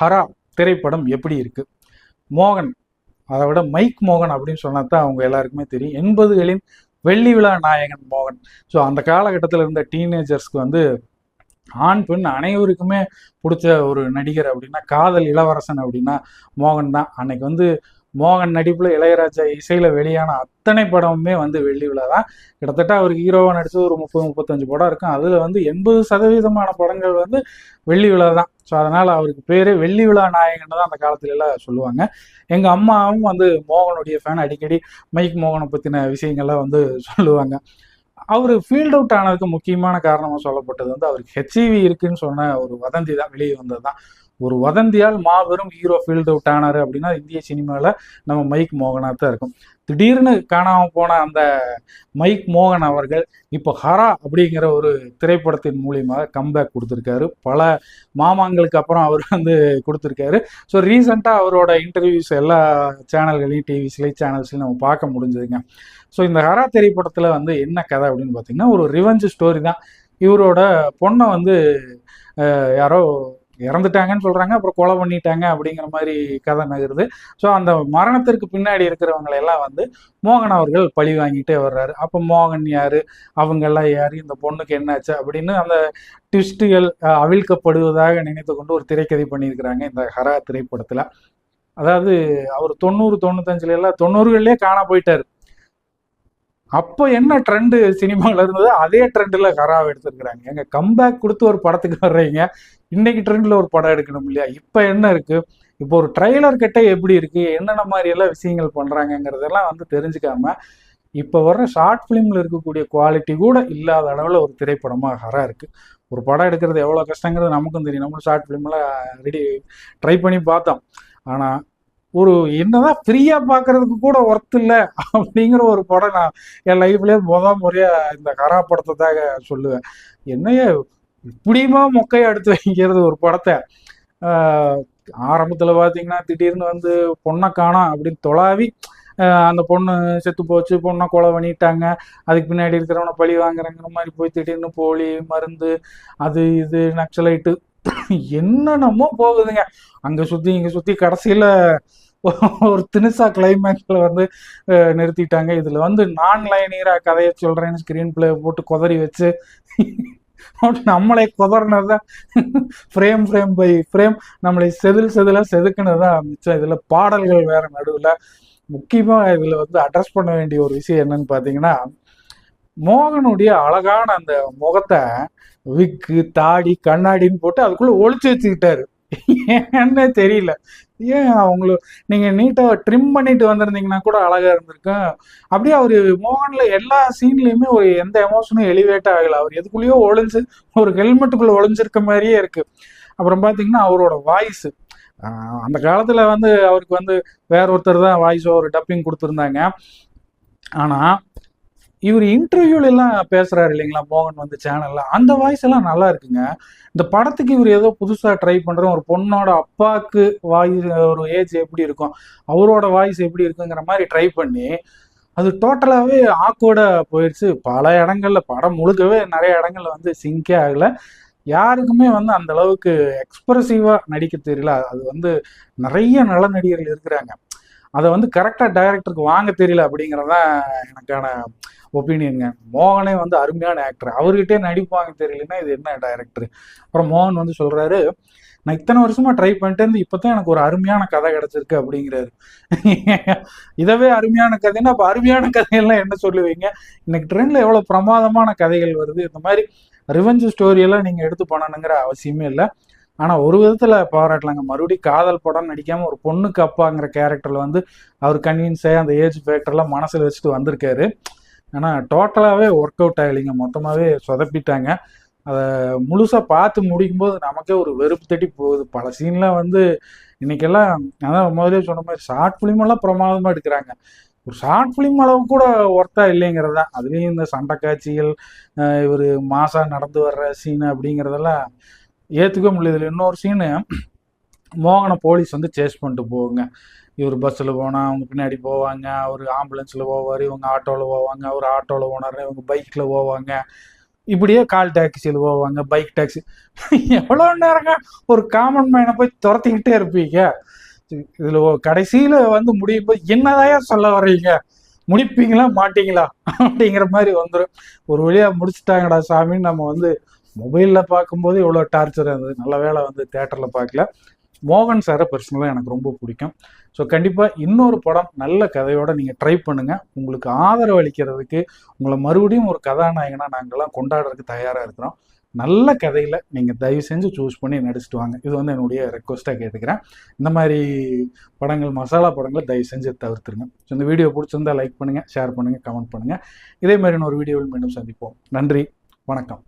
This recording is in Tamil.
ஹரா திரைப்படம் எப்படி இருக்கு? மோகன் அதை விட மைக் மோகன் அப்படின்னு சொன்னா தான் அவங்க எல்லாருக்குமே தெரியும். எண்பதுகளின் வெள்ளி விழா நாயகன் மோகன். ஸோ அந்த காலகட்டத்தில் இருந்த டீனேஜர்ஸ்க்கு வந்து ஆண் பெண் அனைவருக்குமே பிடிச்ச ஒரு நடிகர் அப்படின்னா காதல் இளவரசன் அப்படின்னா மோகன் தான். அன்னைக்கு வந்து மோகன் நடிப்புல இளையராஜா இசையில வெளியான அத்தனை படமுமே வந்து வெள்ளி விழா தான். கிட்டத்தட்ட அவருக்கு ஹீரோவா நடிச்சது ஒரு முப்பது முப்பத்தஞ்சு படம் இருக்கும். அதுல வந்து எண்பது சதவீதமான படங்கள் வந்து வெள்ளி விழா தான். ஸோ அதனால அவருக்கு பேரு வெள்ளி விழா நாயகன் தான் அந்த காலத்துல எல்லாம் சொல்லுவாங்க. எங்க அம்மாவும் வந்து மோகனுடைய ஃபேன் அடிக்கடி மைக் மோகனை பத்தின விஷயங்கள்லாம் வந்து சொல்லுவாங்க. அவர் ஃபீல்ட் அவுட் ஆனதுக்கு முக்கியமான காரணமாக சொல்லப்பட்டது வந்து அவருக்கு ஹெச்ஐவி இருக்குன்னு சொன்ன ஒரு வதந்தி தான் வெளியே வந்தது தான். ஒரு வதந்தியால் மாபெரும் ஹீரோ ஃபீல்டு அவுட் ஆனார் அப்படின்னா இந்திய சினிமாவில் நம்ம மைக் மோகனாக தான் இருக்கும். திடீர்னு காணாமல் போன அந்த மைக் மோகன் அவர்கள் இப்போ ஹரா அப்படிங்கிற ஒரு திரைப்படத்தின் மூலியமாக கம்பேக் கொடுத்துருக்காரு. பல மாமாங்களுக்கு அப்புறம் அவர் வந்து கொடுத்துருக்காரு. ஸோ ரீசெண்டாக அவரோட இன்டர்வியூஸ் எல்லா சேனல்களையும் டிவிஸ்லையும் சேனல்ஸ்லையும் நம்ம பார்க்க முடிஞ்சதுங்க. ஸோ இந்த ஹரா திரைப்படத்தில் வந்து என்ன கதை அப்படின்னு பார்த்தீங்கன்னா ஒரு ரிவெஞ்சு ஸ்டோரி தான். இவரோட பொண்ணை வந்து யாரோ இறந்துட்டாங்கன்னு சொல்றாங்க அப்புறம் கொலை பண்ணிட்டாங்க அப்படிங்கிற மாதிரி கதை நகருது. ஸோ அந்த மரணத்திற்கு பின்னாடி இருக்கிறவங்களை எல்லாம் வந்து மோகன் அவர்கள் பழி வாங்கிட்டே வர்றாரு. அப்போ மோகன் யாரு? அவங்க எல்லாம் யாரு? இந்த பொண்ணுக்கு என்னாச்சு? அப்படின்னு அந்த ட்விஸ்ட்டுகள் அஹ், அவிழ்க்கப்படுவதாக நினைத்து கொண்டு ஒரு திரைக்கதை பண்ணியிருக்கிறாங்க இந்த ஹரா திரைப்படத்துல. அதாவது அவர் தொண்ணூறு தொண்ணூத்தஞ்சுல எல்லாம் தொண்ணூறுகள்லயே காணா போயிட்டாரு. அப்போ என்ன ட்ரெண்டு சினிமாவில் இருந்ததோ அதே ட்ரெண்டில் ஹராவை எடுத்திருக்கிறாங்க. எங்க கம்பேக் கொடுத்து ஒரு படத்துக்கு வர்றீங்க. இன்னைக்கு ட்ரெண்டில் ஒரு படம் எடுக்கணும் இல்லையா? இப்போ என்ன இருக்கு? இப்போ ஒரு ட்ரெய்லர் கிட்ட எப்படி இருக்கு? என்னென்ன மாதிரி எல்லாம் விஷயங்கள் பண்ணுறாங்கங்கிறதெல்லாம் வந்து தெரிஞ்சுக்காம இப்போ வர்ற ஷார்ட் ஃபிலிமில் இருக்கக்கூடிய குவாலிட்டி கூட இல்லாத அளவில் ஒரு திரைப்படமாக ஹரா இருக்கு. ஒரு படம் எடுக்கிறது எவ்வளோ கஷ்டங்கிறது நமக்கும் தெரியும். நம்மளும் ஷார்ட் ஃபிலிம்லாம் ரெடி ட்ரை பண்ணி பார்த்தோம். ஆனால் ஒரு என்னதான் ஃப்ரீயாக பார்க்கறதுக்கு கூட ஒர்த் இல்லை அப்படிங்கிற ஒரு படம் நான் என் லைஃப்லேயே முதல் முறையாக இந்த கரா படத்தை தான் சொல்லுவேன். என்னையே இப்படியுமா மொக்கையை எடுத்து வைக்கிறது ஒரு படத்தை. ஆரம்பத்தில் பார்த்தீங்கன்னா திடீர்னு வந்து பொண்ணை காணோம் அப்படின்னு தொலாவி அந்த பொண்ணு செத்து போச்சு பொண்ணை கொலை பண்ணிட்டாங்க. அதுக்கு பின்னாடி இருக்கிறவனை பழி வாங்குறங்கிற மாதிரி போய் திடீர்னு போலி மருந்து அது இது நக்சலைட்டு. என்னென்னமோ போகுதுங்க. அங்கே சுற்றி இங்கே சுற்றி கடைசியில் ஒரு தினுசா கிளைமேக்ஸில் வந்து நிறுத்திட்டாங்க. இதில் வந்து நான் லைனியராக கதையை சொல்கிறேன்னு ஸ்க்ரீன் பிளே போட்டு குதறி வச்சு நம்மளை குதறினது தான் ஃப்ரேம் ஃப்ரேம் பை ஃப்ரேம் நம்மளை செதில் செதிலா செதுக்குனது தான் மிச்சம். இதுல பாடல்கள் வேற நடுவுல. முக்கியமா இதுல வந்து அட்ரஸ் பண்ண வேண்டிய ஒரு விஷயம் என்னன்னு பாத்தீங்கன்னா மோகனுடைய அழகான அந்த முகத்தை விக்கு தாடி கண்ணாடின்னு போட்டு அதுக்குள்ள ஒழிச்சு வச்சுக்கிட்டாரு. ஏன்னே தெரியல. ஏன் அவங்களும் நீங்க நீட்டா ட்ரிம் பண்ணிட்டு வந்திருந்தீங்கன்னா கூட அழகா இருந்திருக்கும் அப்படியே அவரு மோகன்ல எல்லா சீன்லயுமே ஒரு எந்த எமோஷனும் எலிவேட் ஆகல. அவர் எதுக்குள்ளேயோ ஒளிஞ்சு ஒரு ஹெல்மெட்டுக்குள்ள ஒளிஞ்சிருக்க மாதிரியே இருக்கு. அப்புறம் பாத்தீங்கன்னா அவரோட வாய்ஸ் அந்த காலத்துல வந்து அவருக்கு வந்து வேற ஒருத்தர் தான் வாய்ஸ் ஒரு டப்பிங் கொடுத்துருந்தாங்க. ஆனா இவர் இன்டர்வியூல எல்லாம் பேசுறாரு இல்லைங்களா மோகன் வந்து சேனல்ல அந்த வாய்ஸ் எல்லாம் நல்லா இருக்குங்க. இந்த படத்துக்கு இவர் ஏதோ புதுசா ட்ரை பண்ற ஒரு பொண்ணோட அப்பாக்கு வாய்ஸ் ஒரு ஏஜ் எப்படி இருக்கும் அவரோட வாய்ஸ் எப்படி இருக்குங்கிற மாதிரி ட்ரை பண்ணி அது டோட்டலாகவே ஆக்கோட போயிடுச்சு பல இடங்கள்ல படம் முழுக்கவே நிறைய இடங்கள்ல வந்து சிங்கே ஆகல. யாருக்குமே வந்து அந்த அளவுக்கு எக்ஸ்பிரசிவா நடிக்க தெரியல. அது வந்து நிறைய நல்ல நடிகர்கள் இருக்கிறாங்க. அதை வந்து கரெக்டாக டைரக்டருக்கு வாங்க தெரியல அப்படிங்கிறதான் எனக்கான ஒப்பீனியனுங்க. மோகனே வந்து அருமையான ஆக்டர் அவர்கிட்டே நடிப்பாங்க தெரியலன்னா இது என்ன டைரக்டர் அப்புறம் மோகன் வந்து சொல்றாரு நான் இத்தனை வருஷமா ட்ரை பண்ணிட்டே இருந்து இப்பதான் எனக்கு ஒரு அருமையான கதை கிடைச்சிருக்கு அப்படிங்கிறாரு. இதவே அருமையான கதைன்னா அப்ப அருமையான கதையெல்லாம் என்ன சொல்லுவீங்க? இன்னைக்கு ட்ரெண்ட்ல எவ்வளவு பிரமாதமான கதைகள் வருது? இந்த மாதிரி ரிவெஞ்ச் ஸ்டோரி எல்லாம் நீங்க எடுத்து பண்ணணுங்கிற அவசியமே இல்லை. ஆனா ஒரு விதத்துல பாராட்டலாங்க. மறுபடியும் காதல் படம் நடிக்காம ஒரு பொண்ணுக்கு அப்பாங்கிற கேரக்டர்ல வந்து அவர் கன்வின்ஸ் ஆகி அந்த ஏஜ் ஃபேக்டர்லாம் மனசுல வச்சுட்டு வந்திருக்காரு. ஆனா டோட்டலாகவே ஒர்க் அவுட் ஆகலைங்க. மொத்தமாகவே சொதப்பிட்டாங்க. அதை முழுசாக பார்த்து முடிக்கும்போது நமக்கே ஒரு வெறுப்பு தட்டி போகுது. பல சீன்லாம் வந்து இன்னைக்கெல்லாம் அதான் முதலே சொன்ன மாதிரி ஷார்ட் ஃபிலிமெல்லாம் பிரமாதமாக எடுக்கிறாங்க. ஒரு ஷார்ட் ஃபிலிம் அளவு கூட ஒர்த்தா இல்லைங்கிறது தான். அதுலேயும் இந்த சண்டை காட்சிகள் இவர் மாசா நடந்து வர்ற சீனு அப்படிங்கிறதெல்லாம் ஏற்றுக்க முடியல. இன்னொரு சீனு மோகன போலீஸ் வந்து சேஸ் பண்ணிட்டு போகுங்க. இவர் பஸ்ஸில் போனால் அவங்க பின்னாடி போவாங்க அவர் ஆம்புலன்ஸில் போவார் இவங்க ஆட்டோவில் போவாங்க அவர் ஆட்டோவில் போனார் இவங்க பைக்கில் போவாங்க. இப்படியே கால் டாக்ஸியில் போவாங்க பைக் டாக்ஸி. எவ்வளோ நேரங்க ஒரு காமன் மேனை போய் துரத்திக்கிட்டே இருப்பீங்க. இதில் கடைசியில் வந்து முடியும் போது என்னதாயா சொல்ல வர்றீங்க? முடிப்பீங்களா மாட்டீங்களா? அப்படிங்கிற மாதிரி வந்துடும் ஒரு வழியாக முடிச்சுட்டாங்கடா சாமின்னு நம்ம வந்து மொபைலில் பார்க்கும்போது இவ்வளோ டார்ச்சர் இருந்தது. நல்ல வேலை வந்து தேட்டரில் பார்க்கல. மோகன் சாரை பர்சனலாக எனக்கு ரொம்ப பிடிக்கும். ஸோ கண்டிப்பாக இன்னொரு படம் நல்ல கதையோட நீங்கள் ட்ரை பண்ணுங்கள் உங்களுக்கு ஆதரவு அளிக்கிறதுக்கு உங்களை மறுபடியும் ஒரு கதாநாயகனாக நாங்கள்லாம் கொண்டாடுறதுக்கு தயாராக இருக்கிறோம். நல்ல கதையில் நீங்கள் தயவு செஞ்சு சூஸ் பண்ணி நடிச்சிட்டு வாங்க. இது வந்து என்னுடைய ரெக்வஸ்ட்டாக கேட்டுக்கிறேன். இந்த மாதிரி படங்கள் மசாலா படங்களை தயவு செஞ்சு தவிர்த்துருங்க. ஸோ இந்த வீடியோ பிடிச்சிருந்தா லைக் பண்ணுங்கள் ஷேர் பண்ணுங்கள் கமெண்ட் பண்ணுங்கள் இதே மாதிரி ஒரு வீடியோவில் மீண்டும் சந்திப்போம். நன்றி வணக்கம்.